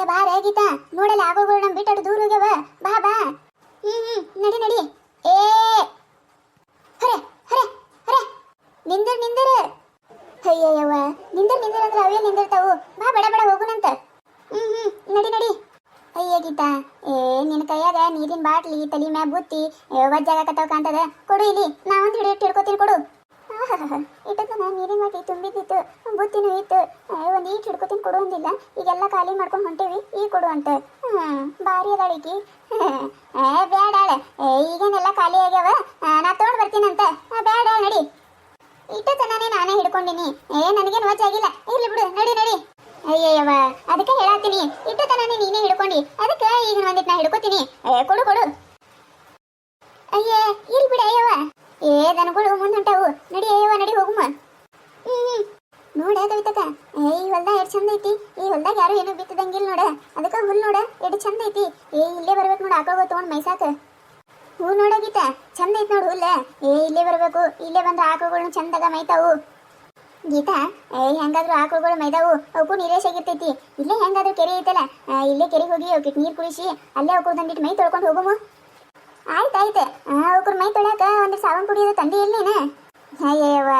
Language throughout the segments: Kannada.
ಅಯ್ಯ, ಬಾ ರೇ ಗೀತಾ. ನೋಡಲ್ಲ ಆಗೋಗಳು ನಮ್ ದೂರ ಹೋಗ್ಯವ ಬಾ. ಬಾ ಹ್ಮ್ ಹ್ಮ್, ನಡಿ ನಡಿ. ಏ. ಹರೆ ಹರೆ ಹರೆ. ನಿಂದರ್ ನಿಂದರ್. ಅಯ್ಯಯ್ಯವ್ವ, ನಿಂದರ್ ನಿಂದರ್ ಅಂದ್ರೆ ಅವೇ ನಿಂದಿರ್ತಾವು? ಬಾ, ಬಡ ಬಡ, ಹೋಗುನಂತ. ಹ್ಮ್ ಹ್ಮ್, ನಡಿ ನಡಿ. ಅಯ್ಯ ಗೀತಾ, ಏ ನಿನ್ನ ಕೈಯಾಗ ನೀರಿನ ಬಾಟ್ಲಿ, ತಲಿ ಮ್ಯಾಗ ಬುತ್ತಿ ವಜ್ಜಾಗಕತ್ತಾವ ಕಾಣ್ತದ? ಕೊಡು ಇಲ್ಲಿ ನಾ ಒಂದು ಹಿಡ್ಕೊತೀನಿ, ಕೊಡು. ಇಟ್ಟತನ ನೀರಿನ ಬಾಟ್ಲಿ ತುಂಬಿದ್ದಿತ್ತು ಬುತ್ತಿನೂ ಇತ್ತು. ಒಂದು ಈಟ್ ಹಿಡ್ಕೊತೀನಿ ಕೊಡು ಅಂದಿಲ್ಲ. ಈಗೆಲ್ಲ ಖಾಲಿ ಮಾಡ್ಕೊಂಡು ಹೊಂಟೇವಿ ಈ ಕೊಡು ಅಂತ. ಭಾರಿ ಅದಾಳಿಕಿ ಏ ಬ್ಯಾಡಾಳ ಈಗೇನೆಲ್ಲ ಖಾಲಿ ಆಗ್ಯಾವ? ನಾ ತೊಗೊಂಡು ಬರ್ತೀನಂತ ಬೇಡಾಳ ನಡಿ. ಇಟ್ಟು ತನಾನೇ ನಾನೇ ಹಿಡ್ಕೊಂಡಿನಿ. ಏ, ನನಗೇನು ಆಗಿಲ್ಲ. ಇರ್ಲಿ ಬಿಡು, ನಡಿ ನಡಿ. ಅಯ್ಯಯ್ಯವ ಅದಕ್ಕೆ ಹೇಳತ್ತೀನಿ ಇಟ್ಟು ತನಾನೇ ನೀನೇ ಹಿಡ್ಕೊಂಡಿ. ಅದಕ್ಕೆ ಈಗ ಒಂದಿಟ್ಟು ನಾ ಹಿಡ್ಕೊತೀನಿ. ಕೊಡು ಕೊಡು. ಅಯ್ಯೇ ಇಲ್ ಬಿಡ, ಅಯ್ಯವ್ವ. ಏ, ದನಗಳು ಮುಂದೆ ಹೊಂಟಾವು ನಡಿ ಅಯ್ಯವ್ವ ನಡಿ, ಹೋಗುಮ. ನೋಡ ಕವಿತಕ ಏ, ಈ ಹೊಲ್ದಾಗ ಎಷ್ಟು ಚಂದ ಐತಿ. ಈ ಹೊಲ್ದಾಗ ಯಾರು ಏನೋ ಬಿತ್ತದಂಗಿಲ್ಲ ನೋಡ. ಅದಕ್ಕ ಹುಲ್ ನೋಡ, ಎಷ್ಟು ಚಂದ ಐತಿ. ಏ, ಇಲ್ಲೇ ಬರ್ಬೇಕು ನೋಡ ಆಕಳಗ ತಗೊಂಡ್ ಮೈಸಾಕ. ಹೂ ಗೀತ. ಚಂದ ಐತಿ ನೋಡು ಹುಲ್ಲ. ಏ, ಇಲ್ಲೇ ಬರ್ಬೇಕು. ಇಲ್ಲೇ ಬಂದ ಆಕಳುಗಳನ್ನ ಚಂದಾಗ ಮೈತಾವು. ಗೀತಾ, ಏ, ಹೆಂಗಾದ್ರೂ ಆಕಳುಗಳು ಮೈದಾವು. ಅವಕ್ಕೂ ನೀರೇ ಸಿಗಿರ್ತೈತಿ ಇಲ್ಲೇ ಹೆಂಗಾದ್ರೂ ಕೆರೆ ಐತಲ್ಲ. ಇಲ್ಲೇ ಕೆರೆಗೆ ಹೋಗಿ ಅವಕ್ಕೆ ನೀರು ಕುಡಿಸಿ, ಅಲ್ಲೇ ಅವಕ್ಕೂ ದಂಡಿಟ್ಟು ಮೈ ತೊಳ್ಕೊಂಡು ಹೋಗುಮು. ಆಯ್ತು ಆಯ್ತು. ಅವ್ರ ಮೈ ತೊಳ್ಯಾಕ ಒಂದು ಸಾಬನ್ ಪುಡಿಯೋದು ತಂದಿ ಇಲ್ಲೇನ ಅಯ್ಯವ್ವ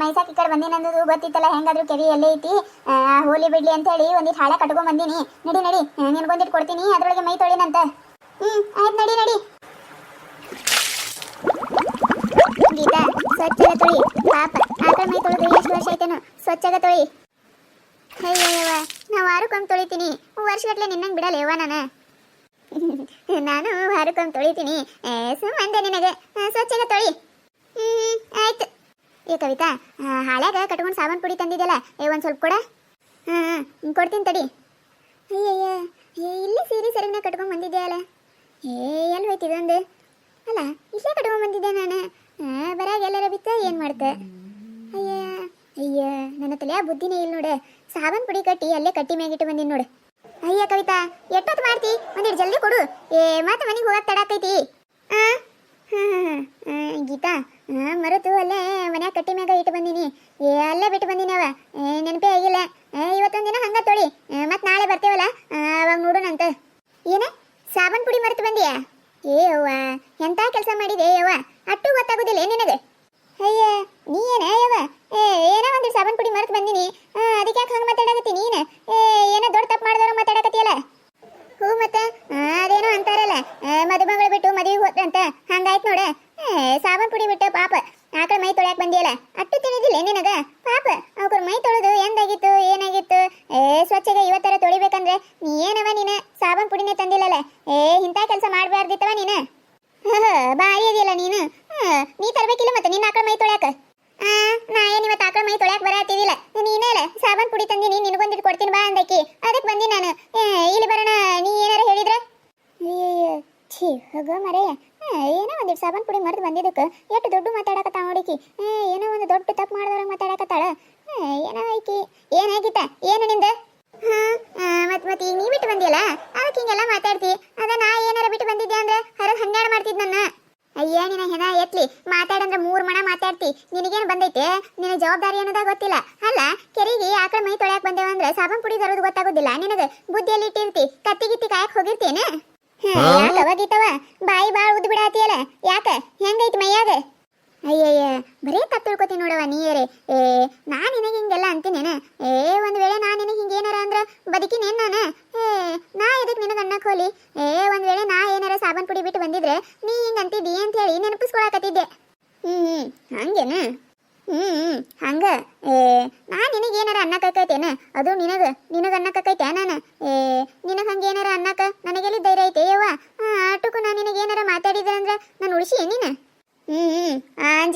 ಮೈಸಾಕ್ ಕಡೆ ಬಂದಿನಂದು ಗೊತ್ತಿತ್ತಲ್ಲ, ಹೆಂಗಾದ್ರೂ ಕೆರೆ ಎಲ್ಲೇ ಐತಿ? ಹೋಲಿ ಬಿಡ್ಲಿ ಅಂತ ಹೇಳಿ ಒಂದಿಟ್ಟು ಹಾಳೆ ಕಟ್ಕೊಂಡ್ ಬಂದೀನಿ. ನಡಿ ನಡಿ ನಿನ್ಗೊಂದಿಟ್ಟು ಕೊಡ್ತೀನಿ, ಅದ್ರೊಳಗೆ ಮೈ ತೊಳಿನಂತ. ಹ್ಮ್, ಆಯ್ತು, ನಡಿ ನಡಿ. ಗೀತಾ, ಸ್ವಚ್ಛಗ ತೊಳಿ. ಪಾಪ ಆಕಳ ಮೈ ತೊಳೆದು ಎಷ್ಟು ವರ್ಷ ಆಯ್ತೇನು? ಸ್ವಚ್ಛಗ ತೊಳಿ. ಅಯ್ಯವ್ವ ನಾ ವಾರಕ್ಕೊಮ್ಮೆ ತೊಳಿತೀನಿ. ವರ್ಷಗಟ್ಟಲೆ ನಿನ್ನಂಗೆ ಬಿಡಲ್ಲ ಯವ್ವ ನಾನು? ನಾನು ವಾರಕ್ಕೊಮ್ಮೆ ತೊಳಿತೀನಿ. ಸುಮ್ಮಂದೆ ನಿನಗೆ ಸ್ವಚ್ಛಗೆ ತೊಳಿ. ಹ್ಮ್, ಆಯ್ತು. ಏ, ಕವಿತಾ ಹಾಳಾಗ ಕಟ್ಕೊಂಡು ಸಾಬನ್ ಪುಡಿ ತಂದಿದ್ದಲ್ಲ ಏ, ಒಂದು ಸ್ವಲ್ಪ ಕೊಡ. ಹಾಂ ಹಾಂ, ಕೊಡ್ತೀನಿ ತಡಿ. ಅಯ್ಯಯ್ಯ, ಏ, ಇಲ್ಲಿ ಸೀರೆ ಸರಿನ ಕಟ್ಕೊಂಡು ಬಂದಿದ್ದೆ ಅಲ್ಲ ಏ ಎಲ್ಲಿ ಹೋಯ್ತು ಇದೊಂದು? ಅಲ್ಲ, ಇಲ್ಲೇ ಕಟ್ಕೊಂಡು ಬಂದಿದ್ದೆ ನಾನು. ಬರಾಗ ಎಲ್ಲರ ಬಿತ್ತ ಏನು ಮಾಡ್ತೆ? ಅಯ್ಯ ಅಯ್ಯ, ನನ್ನ ತಲೆಯ ಬುದ್ಧಿನೇ ಇಲ್ಲ ನೋಡು. ಸಾಬನ್ ಪುಡಿ ಕಟ್ಟಿ ಅಲ್ಲೇ ಕಟ್ಟಿ ಮ್ಯಾಗಿಟ್ಟು ಬಂದೀನಿ ನೋಡು. ಅಯ್ಯ ಕವಿತಾ, ಎಷ್ಟೊತ್ತು ಮಾಡ್ತಿ? ಒಂದಿಟ್ಟು ಜಲ್ದಿ ಕೊಡು. ಏ, ಮತ್ತೆ ಮನೆಗೆ ಹೋಗಕ್ಕೆ ತಡ ಆಕೈತಿ. ಗೀತಾ ಮರತು ಅಲ್ಲೇ ಮನ್ಯಾಗ ಕಟ್ಟಿ ಮ್ಯಾಗ ಇಟ್ಟು ಬಂದೀನಿ. ಏ, ಅಲ್ಲೇ ಬಿಟ್ಟು ಬಂದೀನಿ ಅವ. ನೆನಪೇ ಆಗಿಲ್ಲ ಏ, ಇವತ್ತೊಂದ್ ದಿನ ಹಂಗ ತೊಳಿ ಮತ್ತೆ ನಾಳೆ ಬರ್ತೇವಲ್ಲ ಆ, ಅವಾಗ ನೋಡೋಣಂತ ಏನ ಸಾಬನ್ ಪುಡಿ ಮರೆತು ಬಂದಿಯಾ ಏ ಅವ್ವ ಎಂತ ಕೆಲಸ ಮಾಡಿದೆ ಯವ್ವ ಅಟ್ಟು ಗೊತ್ತಾಗೋದಿಲ್ಲ ಏನ್ ನಿನಗೆ ಅಯ್ಯ ನೀ ಏನ ಯವ್ವ ಏ ಏನೋ ಒಂದು ಸಾಬನ್ ಪುಡಿ ಮರೆತು ಬಂದಿನಿ ಆ, ಅದಕ್ಕೆ ಯಾಕೆ ಹಂಗೆ ಮಾತಾಡಕತ್ತಿ ನೀನು ಏ ಏನೋ ದೊಡ್ಡ ತಪ್ಪು ಮಾಡಿದವ್ರು ಮಾತಾಡಕತ್ತಿಯಲ್ಲ ಹ್ಞೂ ಮತ್ತೆ ಆ, ಅದೇನೋ ಅಂತಾರಲ್ಲ ಆ, ಮದುಮಗಳು ಬಿಟ್ಟು ಮದುವೆಗೆ ಹೋದ್ರಂತ ಹಂಗಾಯ್ತು ನೋಡ ಏ, ಸಾಬನ್ ಪುಡಿ ಬಿಟ್ಟು ಪಾಪ ಆಕಳ ಮೈ ತೊಳ್ಯಾಕ ಬಂದಿಯಲ್ಲ ಅಟ್ಟು ತಿಳಿದಿಲ್ಲ ನಿನಗ ಪಾಪ ಅವ್ರ ಮೈ ತೊಳೆದು ಎಂದಾಗಿತ್ತು ಏನಾಗಿತ್ತು ಏ ಸ್ವಚ್ಛಗೆ ಇವತ್ತರ ತೊಳಿಬೇಕಂದ್ರೆ ನೀ ಏನವ ನೀನ? ಸಾಬನ್ ಪುಡಿನೇ ತಂದಿಲ್ಲಲ್ಲ ಏ, ಇಂಥ ಕೆಲಸ ಮಾಡಬಾರ್ದಿತ್ತವ ನೀನ? ಬಾರಿ ಇದೆಯಲ್ಲ ನೀನು? ನೀ ತರಬೇಕಿಲ್ಲ ಮತ್ತೆ ನಿನ್ನ ಆಕಳ ಮೈ ತೊಳ್ಯಾಕ? ನಾ ಏನು ಇವತ್ತು ಆಕಳ ಮೈ ತೊಳ್ಯಾಕ ಬರತ್ತಿದಿಲ್ಲ ನೀನೇ ಅಲ್ಲ ಸಾಬನ್ ಪುಡಿ ತಂದಿನಿ ನಿನಗೊಂದಿಟ್ಟು ಕೊಡ್ತೀನಿ ಬಾ ಅಂದಕಿ. ಅದಕ್ಕೆ ಬಂದಿ ನಾನು. ಇಲ್ಲಿ ಬರೋಣ, ನೀ ಏನಾರ ಹೇಳಿದ್ರೆ? ಛೀ, ಹೋಗ ಮರೆಯ ಏನೋ ಒಂದಿಟ್ಟು ಸಾಬನ್ ಪುಡಿ ಮರೆದು ಬಂದಿದ್ದಕ್ಕೆ. ಎಷ್ಟು ದೊಡ್ಡ ಮಾತಾಡಕತ್ತ ನೋಡಿಕಿ. ಏನೋ ಒಂದು ದೊಡ್ಡ ತಪ್ಪು ಮಾಡಿದವ್ರಂಗೆ ಮಾತಾಡಕತ್ತಾಳ. ಏನೋ ಐಕಿ ಏನಾಗಿತ್ತ ಏನು ನಿಂದ? ಹಾ ಮತ್ ಮತ್ ಈಗ ನೀ ಬಿಟ್ಟು ಬಂದಿಯಲ್ಲ? ಅದಕ್ಕೆ ಹಿಂಗೆಲ್ಲ ಮಾತಾಡ್ತಿ. ಅದ ನಾ ಏನಾರ ಬಿಟ್ಟು ಬಂದಿದ್ದೆ ಅಂದ್ರೆ ಹರದ್ ಹನ್ನೆರಡು ಮಾಡ್ತಿದ್ ನನ್ನ. ಅಯ್ಯ ನಿನ ಹೆಣ ಎತ್ಲಿ. ಮಾತಾಡಂದ್ರೆ ಮೂರ್ ಮಣ ಮಾತಾಡ್ತಿ. ನಿನಗೇನು ಬಂದೈತೆ? ನಿನ್ನ ಜವಾಬ್ದಾರಿ ಅನ್ನೋದ ಗೊತ್ತಿಲ್ಲ. ಅಲ್ಲ ಕೆರೆಗೆ ಆಕಳ ಮೈ ತೊಳ್ಯಾಕ್ ಬಂದೇವ ಅಂದ್ರೆ ಸಾಬನ್ ಪುಡಿ ತರೋದು ಗೊತ್ತಾಗೋದಿಲ್ಲ. ನಿನಗೆ ಬುದ್ಧಿಯಲ್ಲಿ ಇಟ್ಟಿರ್ತಿ. ಕತ್ತಿ ಗಿತ್ತಿ ಕಾಯಕ್ ಹೋಗಿರ್ತೇನ? ಯಾಕವ ಗೀತವ ಬಾಯಿ ಬಾಳ್ ಉದ್ದ ಬಿಡಾತಿಯಲ್ಲ? ಯಾಕ? ಹೆಂಗೈತಿ ಮೈಯಾಗ? ಅಯ್ಯಯ್ಯ, ಬರೀ ತಪ್ಪು ತಿಳ್ಕೊತೀನಿ ನೋಡವ ನೀಯರೇ. ಏ ನಾ ನಿನಗೆ ಹಿಂಗೆಲ್ಲ ಅಂತೀನೇನ? ಏ, ಒಂದ್ ವೇಳೆ ನಾ ನಿನಗೆ ಹಿಂಗೇನಾರ ಅಂದ್ರ ಬದುಕಿನೇನು ನಾನು? ಏ, ನಾ ಎದಕ್ಕೆ ನಿನಗೆ ಅಣ್ಣ ಹೋಲಿ ಏ, ಒಂದ್ ವೇಳೆ ನಾ ಏನಾರ ಸಾಬನ್ ಪುಡಿ ಬಿಟ್ಟು ಬಂದಿದ್ರೆ ನೀ ಹಿಂಗೆ ಅಂತಿದ್ದಿ ಅಂತ ಹೇಳಿ ನೆನಪಿಸ್ಕೊಳಕತ್ತಿದ್ದೆ. ಹ್ಮ್ ಹ್ಮ್, ಹಂಗೇನ? ಹ್ಮ್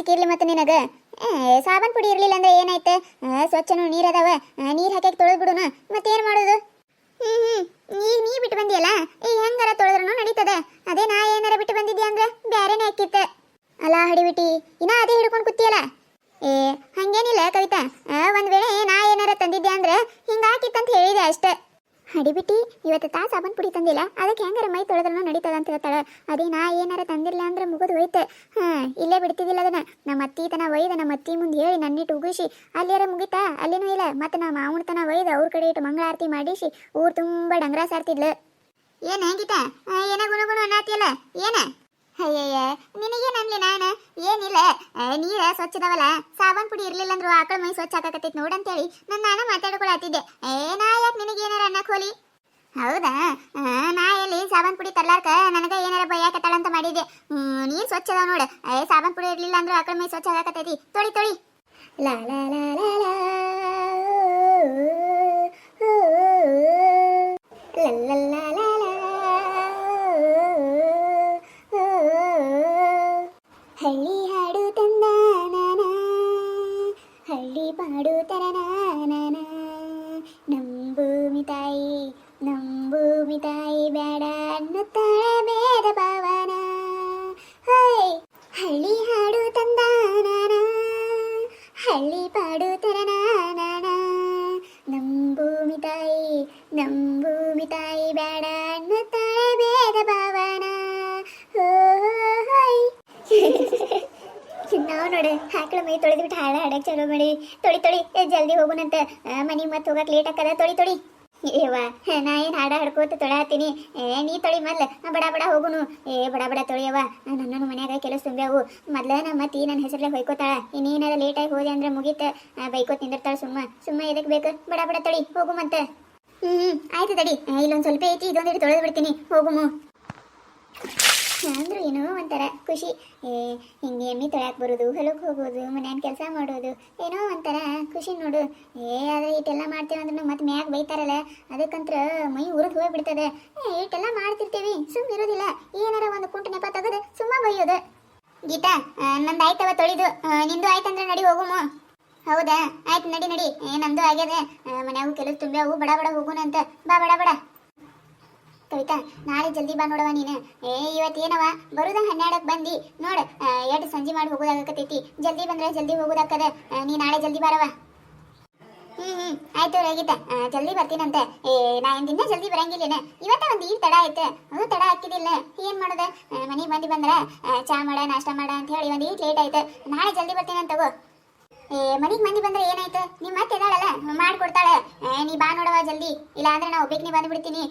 ಇರ್ಲಿ ಮತ್ತೆ ನಿನಗ. ಏ, ಸಾಬನ್ ಪುಡಿ ಇರ್ಲಿಲ್ಲ ಅಂದ್ರೆ ಏನಾಯ್ತು? ಸ್ವಚ್ಛನು ನೀರ್ ಅದಾವ ನೀರ್ ಹಾಕಕ್ ತೊಳೆದ್ ಬಿಡುನ ಮತ್ತೇನ್ ಮಾಡೋದು? ಹ್ಮ್ ಹ್ಮ್. ನೀ ನೀ ಬಿಟ್ಟು ಬಂದಿಯಲ್ಲ? ಈ ಹೆಂಗಾರ ತೊಳೆದ್ರೂ ನಡೀತದ. ಅದೇ ನಾ ಏನಾರ ಬಿಟ್ಟು ಬಂದಿದ್ಯಾ ಅಂದ್ರೆ ಬ್ಯಾರೇನೆ ಹಾಕಿತ್ತ ಅಲ್ಲ ಹಡಿಬಿಟಿ ಇನ್ನ ಅದೇ ಹಿಡ್ಕೊಂಡು ಕೂತಿಯಲ್ಲ? ಏ ಹಂಗೇನಿಲ್ಲ ಕವಿತಾ. ಒಂದ್ ವೇಳೆ ನಾ ಏನಾರ ತಂದಿದ್ದೆ ಅಂದ್ರೆ ಹಿಂಗಾಕಿತ್ತಂತ ಹೇಳಿದೆ ಅಷ್ಟೇ. ಹಡಿಬಿಟ್ಟಿ ಇವತ್ತು ತಾ ಸಾಬೂನ್ ಪುಡಿ ತಂದಿಲ್ಲ. ಅದಕ್ಕೆ ಹೆಂಗಾರ ಮೈ ತೊಳೆದ್ರೂ ನಡೀತದ ಅಂತ ಹೇಳ್ತಾಳೆ ಅದೇ ನಾ ಏನಾರ ತಂದಿರಲಿಲ್ಲ ಅಂದ್ರೆ ಮುಗಿದು ಹೋಯ್ತು. ಹಾಂ, ಇಲ್ಲೇ ಬಿಡ್ತಿದ್ದಿಲ್ಲ ಅದನ್ನ. ನಮ್ಮ ಅತ್ತಿ ತನ ಒಯ್ದ, ನಮ್ಮ ಅತ್ತಿ ಮುಂದೆ ಹೇಳಿ ನನ್ನಿಟ್ಟು ಉಗಿಸಿ ಅಲ್ಲಿಯಾರ ಮುಗಿತಾ? ಅಲ್ಲಿನೂ ಇಲ್ಲ. ಮತ್ತೆ ನಮ್ಮ ಮಾವನ ತನ ಒಯ್ದ ಅವ್ರ ಕಡೆ ಇಟ್ಟು ಮಂಗಳಾರತಿ ಮಾಡಿಸಿ, ಊರು ತುಂಬ ಡಂಗ್ರ ಸಾರ್ತಿದ್ಲು. ಏನ ಹೆಂಗಿತ? ಏನ ಗುಣ ಅನ್ನತ್ತಿಯಲ್ಲ ಏನ? ಅಯ್ಯಯ್ಯ ನಿನಗೆ ನನ್ಲಿ ನಾನು? ಏನಿಲ್ಲ. ನೀರ ಸ್ವಚ್ಛದವಲ್ಲ. ಸಾಬನ್ ಪುಡಿ ಇರ್ಲಿಲ್ಲ ಅಂದ್ರು ಆಕಳ ಮೈ ಸ್ವಚ್ಛ ಆಕಕತ್ತೈತಿ ನೋಡಂತೇಳಿ ನನ್ನ ನಾನು ಮಾತಾಡ್ಕೊಳತ್ತಿದ್ದೆ ಏ, ನಾ ಯಾಕೆ ನಿನಗೇನಾರ ಅನ್ನಕ್ ಹೋಲಿ ಹೌದಾ? ನಾ ಎಲ್ಲಿ ಸಾಬನ್ ಪುಡಿ ತರ್ಲಾರ್ಕ? ನನಗ ಏನಾರ ಬೈಯಾಕತ್ತಾಳ ಅಂತ ಮಾಡಿದ್ದೆ. ನೀರ್ ಸ್ವಚ್ಛ ಅದಾವ ನೋಡ. ಏ, ಸಾಬನ್ ಪುಡಿ ಇರ್ಲಿಲ್ಲ ಅಂದ್ರು ಆಕಳ ಮೈ ಸ್ವಚ್ಛ ಆಗಕತ್ತೈತಿ. ತೊಳಿ ತೊಳಿ. ಲಾ ಲಾ ಲಾ ಲಾ. ನಂಬೂಮಿ ತಾಯಿ ಬೇಡ ಅನ್ನುತ್ತಾಳೆ ಬೇಡ ಭಾವನ. ಹೈ, ಹಳ್ಳಿ ಹಾಡು ತಂದ ಹಳ್ಳಿ ಪಾಡು ತರನಾನ ನಂಬೂಮಿ ತಾಯಿ ನಂಬೂಮಿ ತಾಯಿ ಬೇಡ ಅನ್ನುತ್ತಾಳೆ ಬೇಡ ಭಾವನ. ನಾವು ನೋಡಿ, ಹಾಕಳ ಮೈ ತೊಳೆದ್ಬಿಟ್ಟು ಹಾಡ ಹಾಡಕ್ಕೆ ಚಲೋ ಮಾಡಿ. ತೊಳಿ ತೊಳಿ ಜಲ್ದಿ ಹೋಗುನಂತ. ಮನೆಗೆ ಮತ್ತೆ ಹೋಗಕ್ಕೆ ಲೇಟ್ ಆಕದ. ತೊಳಿ ತೊಳಿ. ಏವ ನಾ ಏನು ಹಾಡ ಹಾಡ್ಕೋತ ತೊಳಾತೀನಿ? ಏ, ನೀ ತೊಳಿ ಮೊದ್ಲ ಬಡ ಬಡ ಹೋಗುನು. ಏ, ಬಡ ಬಡ ತೊಳಿಯವ ನನ್ನನ್ನು ಮನ್ಯಾಗ ಕೆಲಸ ತುಂಬ್ಯಾವು. ಮೊದ್ಲ ನಮ್ಮ ಅತ್ತಿ ನನ್ನ ಹೆಸರಲ್ಲೇ ಹೊಯ್ಕೋತಾಳ. ಇನ್ನೇನಾರ ಲೇಟಾಗಿ ಹೋದೆ ಅಂದ್ರೆ ಮುಗೀತ. ಬೈಕೋತ ನಿಂದಿರ್ತಾಳ ಸುಮ್ಮ. ಸುಮ್ಮ ಎದಕ್ ಬೇಕು? ಬಡ ಬಡ ತೊಳಿ, ಹೋಗು ಮತ್ತೆ. ಹ್ಮ್ ಆಯ್ತು ತಡಿ. ಇಲ್ಲೊಂದ್ ಸ್ವಲ್ಪ ಐತಿ, ಇದೊಂದಿಟ್ಟು ತೊಳೆದು ಬಿಡ್ತೀನಿ. ಹೋಗುಮು. ಅಂದ್ರು ಏನೋ ಒಂಥರ ಖುಷಿ. ಏ, ಹಿಂಗೆ ಎಮ್ಮೆ ತೊಳ್ಯಾಕ್ ಬರೋದು ಹೊಲಕ್ಕೆ ಹೋಗೋದು, ಮನ್ಯಾನ ಕೆಲಸ ಮಾಡೋದು, ಏನೋ ಒಂಥರ ಖುಷಿ ನೋಡು. ಏ, ಆದರೆ ಇಟ್ಟೆಲ್ಲ ಮಾಡ್ತೇವೆ ಅಂದ್ರೆ ಮತ್ತೆ ಮ್ಯಾಗ ಬೈತಾರಲ್ಲ, ಅದಕ್ಕಂತ್ರ ಮೈ ಉರಿದು ಹೋಗ್ಬಿಡ್ತದೆ. ಏ, ಇಟ್ಟೆಲ್ಲ ಮಾಡ್ತಿರ್ತೀವಿ ಸುಮ್ಮನೆ ಇರೋದಿಲ್ಲ. ಏನಾರ ಒಂದು ಕುಂಟ ನೆಪ ತೆಗೆದು ಸುಮ್ಮ ಬೈಯೋದು. ಗೀತಾ ನಂದು ಆಯ್ತವ ತೊಳಿದು. ನಿಂದು ಆಯ್ತಂದ್ರೆ ನಡಿ ಹೋಗುಮ. ಹೌದಾ? ಆಯ್ತು, ನಡಿ ನಡಿ. ಏ, ನಂದು ಆಗ್ಯದೆ. ಮನ್ಯಾಗೂ ಕೆಲಸ ತುಂಬ್ಯಾವು, ಬಡ ಬಡ ಹೋಗುನಂತ. ಅಂತ ಬಾ, ಬಡ ಬಡ. ಕವಿತಾ, ನಾಳೆ ಜಲ್ದಿ ಬಾ ನೋಡವ ನೀನು. ಏ ಇವತ್ತು ಏನವ ಬರುದ ಹನ್ನೆರಡಕ್ಕೆ ಬಂದಿ. ನೋಡು ಎರಡು ಸಂಜೆ ಮಾಡಿ ಹೋಗೋದಾಗತ್ತೈತಿ ಜಲ್ದಿ ಬಂದ್ರೆ ಜಲ್ದಿ ಹೋಗೋದಾಕದ ನೀ ನಾಳೆ ಜಲ್ದಿ ಬರವ ಹ್ಮ್ ಹ್ಮ್. ಆಯ್ತು ರೇಗಿತ. ಜಲ್ದಿ ಬರ್ತೀನಂತೆ. ಏ, ನಾ ದಿನ ಜಲ್ದಿ ಬರಂಗಿಲ್ಲೇನ. ಇವತ್ತ ಒಂದು ಈಗ ತಡ ಐತೆ. ಅದು ತಡ ಹಾಕಿದಿಲ್ಲ. ಏನ್ ಮಾಡೋದೆ? ಮನೆಗೆ ಬಂದು ಬಂದ್ರ ಚಾ ಮಾಡ, ನಾಷ್ಟ ಮಾಡ ಅಂತ ಹೇಳಿ ಒಂದು ಈಗ ಲೇಟ್ ಆಯ್ತು. ನಾಳೆ ಜಲ್ದಿ ಬರ್ತೀನಂತ ತಗೋ. ಏ, ಮನಿಗ್ ಮಂದಿ ಬಂದ್ರೆ ಏನಾಯ್ತು? ನಿಮ್ಮ ಮತ್ತೆ ಇದಾಳಲ್ಲ ಮಾಡ್ಕೊಡ್ತಾಳೆ. ನೀ ಬಾ ನೋಡವ ಜಲ್ದಿ. ಇಲ್ಲ ಅಂದ್ರೆ ನಾ ಒಬ್ಬಕ್ಕೆ ಬಂದು ಬಿಡ್ತೀನಿ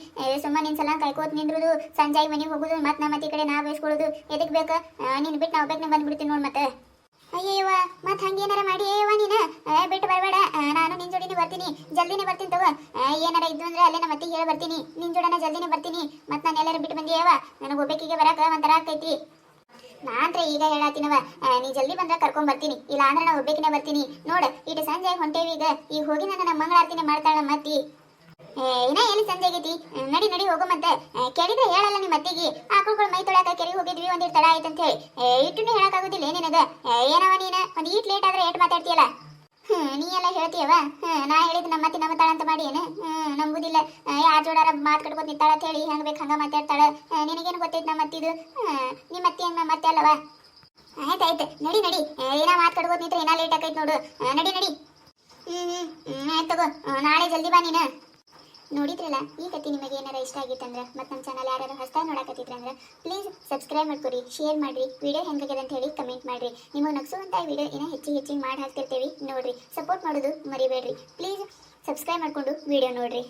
ಸುಮ್ಮನೆ ನಿನ್ ಸಲ ಕೈಕೋತ್ ನಿಂದ್ರುದು ಸಂಜಾಯಿ ಮನೆಗೆ ಹೋಗುದು, ಮತ್ತೆ ನಮ್ಮ ಮತ್ತೆ ಕಡೆ ನಾ ಬೇಯಿಸ್ಕೊಳ್ಳೋದು ಎದಕ್ ಬೇಕು? ನೀನ್ ಬಿಟ್ಟು ನಾ ಒಬ್ಬಕ್ಕೆ ಬಂದು ಬಿಡ್ತೀನಿ ನೋಡ್ ಮತ್ತೆ. ಅಯ್ಯಯ್ಯವ ಮತ್ತೆ ಹಂಗೇನಾರ ಮಾಡಿ. ಅಯ್ಯವ ನೀನ? ಬಿಟ್ಟು ಬರಬೇಡ. ನಾನು ನಿನ್ ಜೋಡಿನೇ ಬರ್ತೀನಿ. ಜಲ್ದಿನೇ ಬರ್ತೀನಿ ತಗೋ. ಏನಾರ ಇದ್ದು ಅಂದ್ರೆ ಅಲ್ಲೇ ನಮ್ಮ ಅತ್ತಿಗೆ ಹೇಳಿ ಬರ್ತೀನಿ. ನಿನ್ ಜೋಡನ ಜಲ್ದಿನೇ ಬರ್ತೀನಿ. ಮತ್ತೆ ನಾನು ಎಲ್ಲರೂ ಬಿಟ್ಟು ಬಂದಿಯವ ನನಗೆ ಒಬ್ಬಕ್ಕಿಗೆ ಬರಕ ಒಂಥರ ಆಗ್ತೈತಿ ನಾನ್ರೆ ಈಗ ಹೇಳತ್ತಿನವ. ನೀ ಜಲ್ದಿ ಬಂದ್ರ ಕರ್ಕೊಂಡ್ ಬರ್ತೀನಿ. ಇಲ್ಲ ಅಂದ್ರೆ ನಾ ಒಬ್ಬೇಕಿನ ಬರ್ತೀನಿ. ನೋಡ, ಇಟ್ ಸಂಜೆ ಹೊಂಟೇವಿ ಈಗ. ಈ ಹೋಗಿ ನನ್ನ ನಮ್ಮ ಮಂಗಳಾರತಿನೇ ಮಾಡ್ತಾಳ ಮತ್ತಿ. ಏನ ಎಲ್ಲಿ ಸಂಜೆ ಆಗೈತಿ? ನಡಿ ನಡಿ, ಹೋಗು ಮತ್ತೆ. ಕೇಳಿದ್ರೆ ಹೇಳಲ್ಲ ನಿಮ್ಮ ಅತ್ತಿಗೆ. ಆಕಳುಗಳು ಮೈ ತೊಳಕ ಕೆರೆ ಹೋಗಿದ್ವಿ ಒಂದಿಟ್ಟು ತಡ ಆಯ್ತಂತ ಹೇಳಿ ಇಟ್ಟು ಹೇಳಕ್ಕಾಗುದಿಲ್ಲ ನಿನಗ ಏನವ ನೀನ? ಒಂದ್ ಈಟ್ ಲೇಟ್ ಆದ್ರೆ ಏಟ್ ಮಾತಾಡ್ತೀಯಲ್ಲ? ನೀ ಎಲ್ಲ ಹೇಳ್ತೀಯವ ಹ್ಮ್, ನಾ ಹೇಳಿದ್ ನಮ್ಮ ಅತ್ತಿ ನಮ್ಮ ತಾಳ ಅಂತ ಮಾಡಿ ಏನು? ಹ್ಮ್, ನಂಬುದಿಲ್ಲ. ಯಾರ ಜೋಡಾರ ಮಾತು ಕಟ್ಕೊತ ನಿಂತಾಳ ಅಂತ ಹೇಳಿ ಹೆಂಗ್ ಬೇಕು ಹಂಗ ಮಾತಾಡ್ತಾಳ. ನಿನಗೇನು ಗೊತ್ತೈತಿ ನಮ್ಮ ಮತ್ತಿದು ಹ್ಮ್, ನಿಮ್ಮ ಅತ್ತಿ ಹೆಂಗ್ ನಮ್ಮ ಮತ್ತೆ ಅಲ್ಲವ ನಡಿ ನಡಿ. ಏನಾ ಮಾತು ಕಟ್ಕೋತ ನಿಂತ್ರೆ ಏನ ಲೇಟ್ ಆಕೈತಿ ನೋಡು. ನಡಿ ನಡಿ. ಹ್ಮ್ ಹ್ಮ್ ಆಯ್ತು ನಾಳೆ ಜಲ್ದಿ ಬಾ ನೀನು. ನೋಡಿದ್ರಲ್ಲ, ಈ ಕತೆ ನಿಮಗೆ ಏನಾರ ಇಷ್ಟ ಆಗಿತ್ತಂದ್ರೆ, ಮತ್ತು ನಮ್ಮ ಚಾನಲ್ ಯಾರು ಹೊಸ ನೋಡಕತ್ತಿದ್ರಂದ್ರೆ ಪ್ಲೀಸ್ ಸಬ್ಸ್ಕ್ರೈಬ್ ಮಾಡ್ಕೊರಿ ಶೇರ್ ಮಾಡ್ರಿ ವಿಡಿಯೋ ಹೆಂಗಾಗಿದೆ ಅಂತ ಹೇಳಿ ಕಮೆಂಟ್ ಮಾಡ್ರಿ. ನಿಮಗೆ ನಗ್ಸುವಂಥ ವಿಡಿಯೋ ಏನೋ ಹೆಚ್ಚಿಗೆ ಹೆಚ್ಚಿಗೆ ಮಾಡಿ ಹಾಕ್ತಿರ್ತೀವಿ ನೋಡ್ರಿ. ಸಪೋರ್ಟ್ ಮಾಡೋದು ಮರಿಬೇಡ್ರಿ. ಪ್ಲೀಸ್ ಸಬ್ಸ್ಕ್ರೈಬ್ ಮಾಡ್ಕೊಂಡು ವಿಡಿಯೋ ನೋಡ್ರಿ.